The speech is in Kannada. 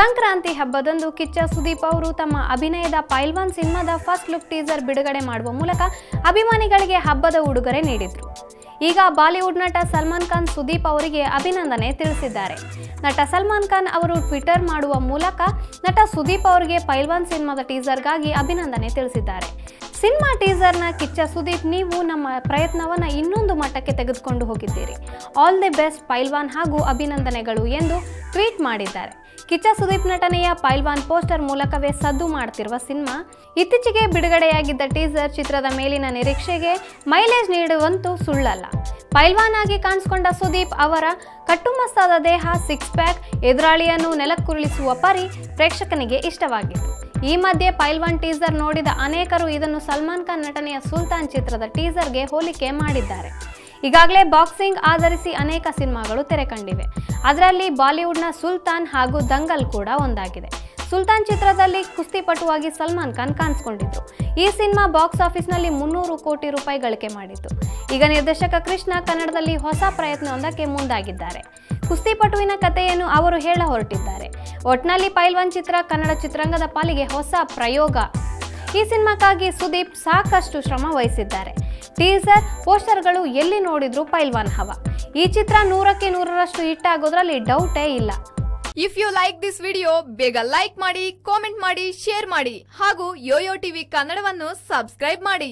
ಸಂಕ್ರಾಂತಿ ಹಬ್ಬದಂದು ಕಿಚ್ಚ ಸುದೀಪ್ ಅವರು ತಮ್ಮ ಅಭಿನಯದ ಪೈಲ್ವಾನ್ ಸಿನಿಮಾದ ಫಸ್ಟ್ ಲುಕ್ ಟೀಸರ್ ಬಿಡುಗಡೆ ಮಾಡುವ ಮೂಲಕ ಅಭಿಮಾನಿಗಳಿಗೆ ಹಬ್ಬದ ಉಡುಗೊರೆ ನೀಡಿದ್ರು. ಈಗ ಬಾಲಿವುಡ್ ನಟ ಸಲ್ಮಾನ್ ಖಾನ್ ಸುದೀಪ್ ಅವರಿಗೆ ಅಭಿನಂದನೆ ತಿಳಿಸಿದ್ದಾರೆ. ನಟ ಸಲ್ಮಾನ್ ಖಾನ್ ಅವರು ಟ್ವಿಟರ್ ಮಾಡುವ ಮೂಲಕ ನಟ ಸುದೀಪ್ ಅವರಿಗೆ ಪೈಲ್ವಾನ್ ಸಿನಿಮಾದ ಟೀಸರ್ಗಾಗಿ ಅಭಿನಂದನೆ ತಿಳಿಸಿದ್ದಾರೆ. ಸಿನಿಮಾ ಟೀಸರ್ನ ಕಿಚ್ಚ ಸುದೀಪ್, ನೀವು ನಮ್ಮ ಪ್ರಯತ್ನವನ್ನು ಇನ್ನೊಂದು ಮಟ್ಟಕ್ಕೆ ತೆಗೆದುಕೊಂಡು ಹೋಗಿದ್ದೀರಿ. ಆಲ್ ದಿ ಬೆಸ್ಟ್ ಪೈಲ್ವಾನ್ ಹಾಗೂ ಅಭಿನಂದನೆಗಳು ಎಂದು ಟ್ವೀಟ್ ಮಾಡಿದ್ದಾರೆ. ಕಿಚ್ಚ ಸುದೀಪ್ ನಟನೆಯ ಪೈಲ್ವಾನ್ ಪೋಸ್ಟರ್ ಮೂಲಕವೇ ಸದ್ದು ಮಾಡ್ತಿರುವ ಸಿನಿಮಾ, ಇತ್ತೀಚೆಗೆ ಬಿಡುಗಡೆಯಾಗಿದ್ದ ಟೀಸರ್ ಚಿತ್ರದ ಮೇಲಿನ ನಿರೀಕ್ಷೆಗೆ ಮೈಲೇಜ್ ನೀಡುವಂತೂ ಸುಳ್ಳಲ್ಲ. ಪೈಲ್ವಾನ್ ಆಗಿ ಕಾಣಿಸಿಕೊಂಡ ಸುದೀಪ್ ಅವರ ಕಟ್ಟುಮಸ್ತಾದ ದೇಹ ಸಿಕ್ಸ್ ಪ್ಯಾಕ್ ಎದುರಾಳಿಯನ್ನು ನೆಲಕ್ಕುರುಳಿಸುವ ಪರಿ ಪ್ರೇಕ್ಷಕನಿಗೆ ಇಷ್ಟವಾಗಿತ್ತು. ಈ ಮಧ್ಯೆ ಪೈಲ್ವಾನ್ ಟೀಸರ್ ನೋಡಿದ ಅನೇಕರು ಇದನ್ನು ಸಲ್ಮಾನ್ ಖಾನ್ ನಟನೆಯ ಸುಲ್ತಾನ್ ಚಿತ್ರದ ಟೀಸರ್ಗೆ ಹೋಲಿಕೆ ಮಾಡಿದ್ದಾರೆ. ಈಗಾಗಲೇ ಬಾಕ್ಸಿಂಗ್ ಆಧರಿಸಿ ಅನೇಕ ಸಿನಿಮಾಗಳು ತೆರೆ ಕಂಡಿವೆ ಅದರಲ್ಲಿ ಬಾಲಿವುಡ್ನ ಸುಲ್ತಾನ್ ಹಾಗೂ ದಂಗಲ್ ಕೂಡ ಒಂದಾಗಿದೆ. ಸುಲ್ತಾನ್ ಚಿತ್ರದಲ್ಲಿ ಕುಸ್ತಿಪಟುವಾಗಿ ಸಲ್ಮಾನ್ ಖಾನ್ ಕಾಣಿಸ್ಕೊಂಡಿದ್ರು. ಈ ಸಿನಿಮಾ ಬಾಕ್ಸ್ ಆಫೀಸ್ನಲ್ಲಿ ಮುನ್ನೂರು ಕೋಟಿ ರೂಪಾಯಿ ಗಳಿಕೆ ಮಾಡಿತ್ತು. ಈಗ ನಿರ್ದೇಶಕ ಕೃಷ್ಣ ಕನ್ನಡದಲ್ಲಿ ಹೊಸ ಪ್ರಯತ್ನವೊಂದಕ್ಕೆ ಮುಂದಾಗಿದ್ದಾರೆ. ಕುಸ್ತಿಪಟುವಿನ ಕಥೆಯನ್ನು ಅವರು ಹೇಳ ಹೊರಟಿದ್ದಾರೆ. ಒಟ್ನಲ್ಲಿ ಪೈಲ್ವಾನ್ ಚಿತ್ರ ಕನ್ನಡ ಚಿತ್ರರಂಗದ ಪಾಲಿಗೆ ಹೊಸ ಪ್ರಯೋಗ ಈ ಸಿನಿಮಾಕ್ಕಾಗಿ ಸುದೀಪ್ ಸಾಕಷ್ಟು ಶ್ರಮ ವಹಿಸಿದ್ದಾರೆ. ಟೀಸರ್, ಪೋಸ್ಟರ್ಗಳು ಎಲ್ಲಿ ನೋಡಿದ್ರು ಪೈಲ್ವಾನ್ ಹವ. ಈ ಚಿತ್ರ ನೂರಕ್ಕೆ ನೂರರಷ್ಟು ಹಿಟ್ ಆಗೋದ್ರಲ್ಲಿ ಡೌಟೇ ಇಲ್ಲ. If you like this video ಬೇಗ ಲೈಕ್ ಮಾಡಿ ಕಾಮೆಂಟ್ ಮಾಡಿ ಶೇರ್ ಮಾಡಿ ಹಾಗೂ ಯೋಯೋ ಟಿವಿ ಕನ್ನಡವನ್ನು ಸಬ್ಸ್ಕ್ರೈಬ್ ಮಾಡಿ.